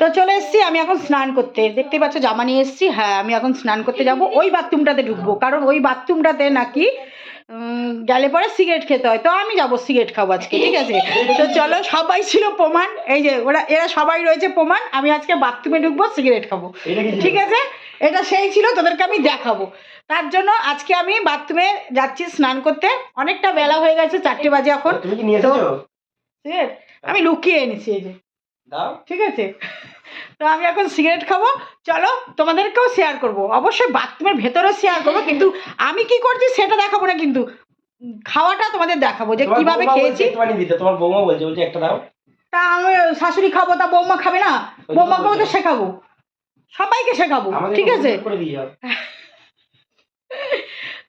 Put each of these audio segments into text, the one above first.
তো চলে এসেছি আমি এখন স্নান করতে। দেখতে পাচ্ছ জামা নিয়ে এসেছি। হ্যাঁ আমি এখন স্নান করতে যাব। ওই বাথরুমটাতে ঢুকবো। কারণ ওই বাথরুমটাতে নাকি গেলে পরে সিগারেট খেতে হয়। তো আমি যাব সিগারেট খাব আজকে ঠিক আছে? তো চলো সবাই ছিল প্রমাণ। এই যে ওরা এরা সবাই রয়েছে প্রমাণ। আমি আজকে বাথরুমে ঢুকবো সিগারেট খাব? ঠিক আছে? এটা সেই ছিল তোদেরকে আমি দেখাবো। তার জন্য আজকে আমি বাথরুমে যাচ্ছি স্নান করতে। অনেকটা বেলা হয়ে গেছে চারটে বাজে এখন। নিয়ে আমি লুকিয়ে এনেছি এই যে। দাও। ঠিক আছে? তো আমি এখন সিগারেট খাব। চলো তোমাদেরকেও শেয়ার করব। অবশ্যই বাথরুমের ভেতরে শেয়ার করব কিন্তু আমি কি করছি সেটা দেখাবো না কিন্তু খাওয়াটা তোমাদের দেখাবো যে কীভাবে খেয়েছি। তোমার বৌমা বলছে বলছে একটা দাও। তা আমি শাশুড়ি খাব তা বৌমা খাবে না? বৌমাকেও তো শেখাবো। সবাইকে শেখাবো ঠিক আছে?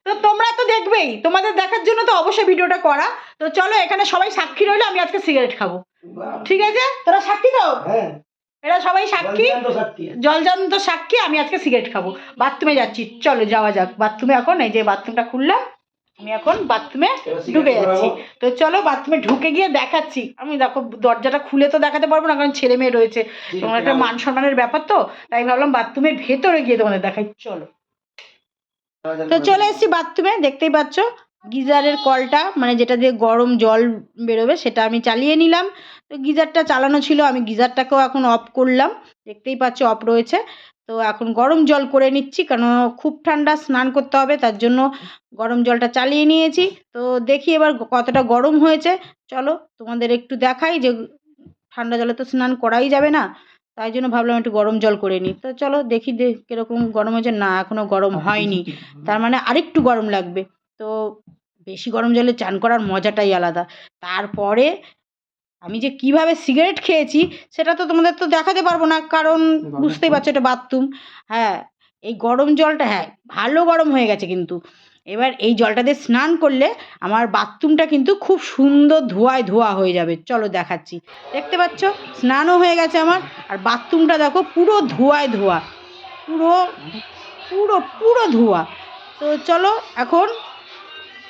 তো তোমরা তো দেখবেই তোমাদের দেখার জন্য তো অবশ্যই ভিডিওটা করা। তো চলো এখানে সবাই সাক্ষী রইল আমি আজকে সিগারেট খাব। ঠিক আছে? তোরা সাক্ষী তো? হ্যাঁ। এরা সবাই সাক্ষী? জলজান্ত সাক্ষী। আমি আজকে সিগারেট খাব। বাথরুমে যাচ্ছি। চলো যাওয়া যাক। বাথরুমে এখন এই যে বাথরুমটা খুললাম আমি এখন বাথরুমে ঢুকে যাচ্ছি। তো চলো বাথরুমে ঢুকে গিয়ে দেখাচ্ছি। আমি দেখো দরজাটা খুলে তো দেখাতে পারব না কারণ ছেলে মেয়ে রয়েছে। তোমার একটা মান সম্মানের ব্যাপার তো তাই ভাবলাম বাথরুমের ভেতরে গিয়ে তোমাদের দেখাই। চলো। তো চলে এসেছি বাথরুমে দেখতেই পাচ্ছ গিজারের কলটা মানে যেটা দিয়ে গরম জল বেরোবে সেটা আমি চালিয়ে নিলাম। তো গিজারটা চালানো ছিল আমি গিজারটাকেও এখন অফ করলাম। দেখতেই পাচ্ছ অফ রয়েছে। তো এখন গরম জল করে নিচ্ছি কারণ খুব ঠান্ডা স্নান করতে হবে তার জন্য গরম জলটা চালিয়ে নিয়েছি। তো দেখি এবার কতটা গরম হয়েছে। চলো তোমাদের একটু দেখাই যে ঠান্ডা জলে তো স্নান করাই যাবে না তাই জন্য ভাবলাম একটু গরম জল করে নিই। তো চলো দেখি কীরকম গরম হয়েছে। না এখনও গরম হয়নি। তার মানে আরেকটু গরম লাগবে। তো বেশি গরম জলে চান করার মজাটাই আলাদা। তারপরে আমি যে কীভাবে সিগারেট খেয়েছি সেটা তো তোমাদের তো দেখাতে পারব না কারণ বুঝতেই পারছ এটা বাথরুম হ্যাঁ এই গরম জলটা হ্যাঁ ভালো গরম হয়ে গেছে কিন্তু। এবার এই জলটা দিয়ে স্নান করলে আমার বাথরুমটা কিন্তু খুব সুন্দর ধোয়ায় ধোয়া হয়ে যাবে। চলো দেখাচ্ছি। দেখতে পাচ্ছ স্নানও হয়ে গেছে আমার আর বাথরুমটা দেখো পুরো ধোয়ায় ধোয়া। পুরো পুরো পুরো ধোয়া। তো চলো এখন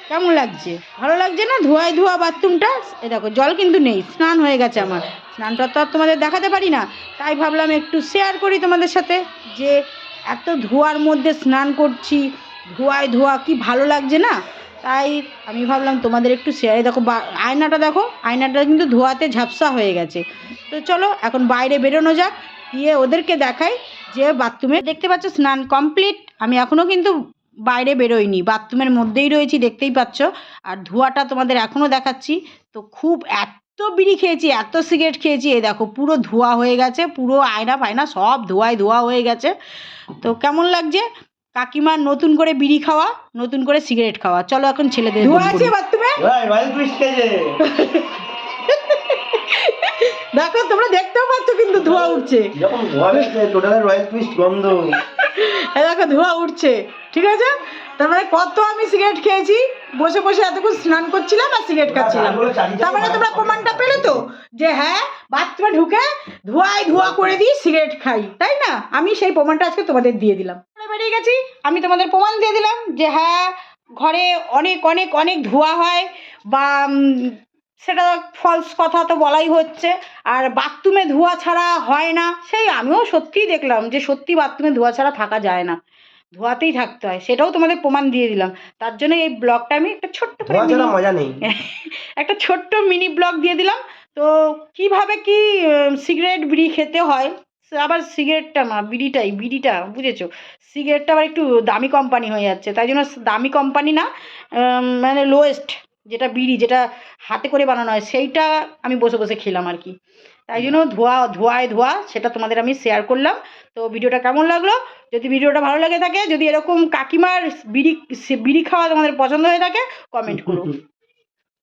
কেমন লাগছে? ভালো লাগছে না? ধোয়ায় ধোয়া বাথরুমটা? এ দেখো, জল কিন্তু নেই, স্নান হয়ে গেছে আমার। স্নানটা তো আর তোমাদের দেখাতে পারি না, তাই ভাবলাম একটু শেয়ার করি তোমাদের সাথে যে এত ধোয়ার মধ্যে স্নান করছি, ধোয়ায় ধোয়া কি ভালো লাগছে না? তাই আমি ভাবলাম তোমাদের একটু শেয়ারে দেখো আয়নাটা দেখো, আয়নাটা কিন্তু ধোয়াতে ঝাপসা হয়ে গেছে। তো চলো, এখন বাইরে বেরোনো যাক, গিয়ে ওদেরকে দেখাই যে বাথরুমে দেখতে পাচ্ছ স্নান কমপ্লিট আমি এখনও কিন্তু বাইরে বেরোয়নি বাথরুমের মধ্যেই রয়েছি দেখতেই পাচ্ছ। আর ধোঁয়াটা তোমাদের এখনও দেখাচ্ছি। তো খুব এত বিড়ি খেয়েছি এত সিগারেট খেয়েছি এই দেখো পুরো ধোয়া হয়ে গেছে পুরো আয়না ফায়না সব ধোয়ায় ধোয়া হয়ে গেছে। তো কেমন লাগছে? কাকিমার নতুন করে বিড়ি খাওয়া নতুন করে সিগারেট খাওয়া। চলো এখন ছেলেদের ধোয়া আছে বাথরুমে? দেখো তোমরা দেখতেও পাচ্ছ কিন্তু ধোঁয়া উঠছে। যখন ধোয়া গেছে রয়্যাল টুইস্ট গন্ধ। এই দেখো ধোঁয়া উঠছে ঠিক আছে? তার মানে কত আমি সিগারেট খেয়েছি বসে বসে এতক্ষণ স্নান করছিলাম আর সিগারেট খাচ্ছিলাম। তার মানে তোমরা প্রমাণটা পেলে তো? যে হ্যাঁ বাথরুমে ঢুকে ধোয়ায় ধোয়া করে দিই সিগারেট খাই তাই না? আমি সেই প্রমাণটা আজকে তোমাদের দিয়ে দিলাম। বেরিয়ে গেছি আমি তোমাদের প্রমাণ দিয়ে দিলাম যে হ্যাঁ ঘরে অনেক অনেক অনেক ধোয়া হয় বা সেটা ফলস কথা তো বলাই হচ্ছে। আর বাথরুমে ধোয়া ছাড়া হয় না। সেই আমিও সত্যিই দেখলাম যে সত্যি বাথরুমে ধোয়া ছাড়া থাকা যায় না। ধোয়াতেই থাকতে হয়। সেটাও তোমাদের প্রমাণ দিয়ে দিলাম। তার জন্য এই ব্লগটা আমি একটা ছোট্ট মজা নেই। একটা ছোট্ট মিনি ব্লগ দিয়ে দিলাম। তো কীভাবে কি সিগারেট বিড়ি খেতে হয়? আবার সিগারেটটা না বিড়িটাই বিড়িটা বুঝেছ? সিগারেটটা আবার একটু দামি কোম্পানি হয়ে যাচ্ছে। তাই জন্য দামি কোম্পানি না মানে লোয়েস্ট যেটা বিড়ি যেটা হাতে করে বানানো হয়, সেইটা আমি বসে বসে খেলাম আর কি। তাই জন্য ধোয়া, ধোয়ায় ধোয়া, সেটা তোমাদের আমি শেয়ার করলাম। তো ভিডিওটা কেমন লাগল? যদি ভিডিওটা ভালো লাগে থাকে, যদি এরকম কাকিমার বিড়ি বিড়ি খাওয়া তোমাদের পছন্দ হয়ে থাকে কমেন্ট করো।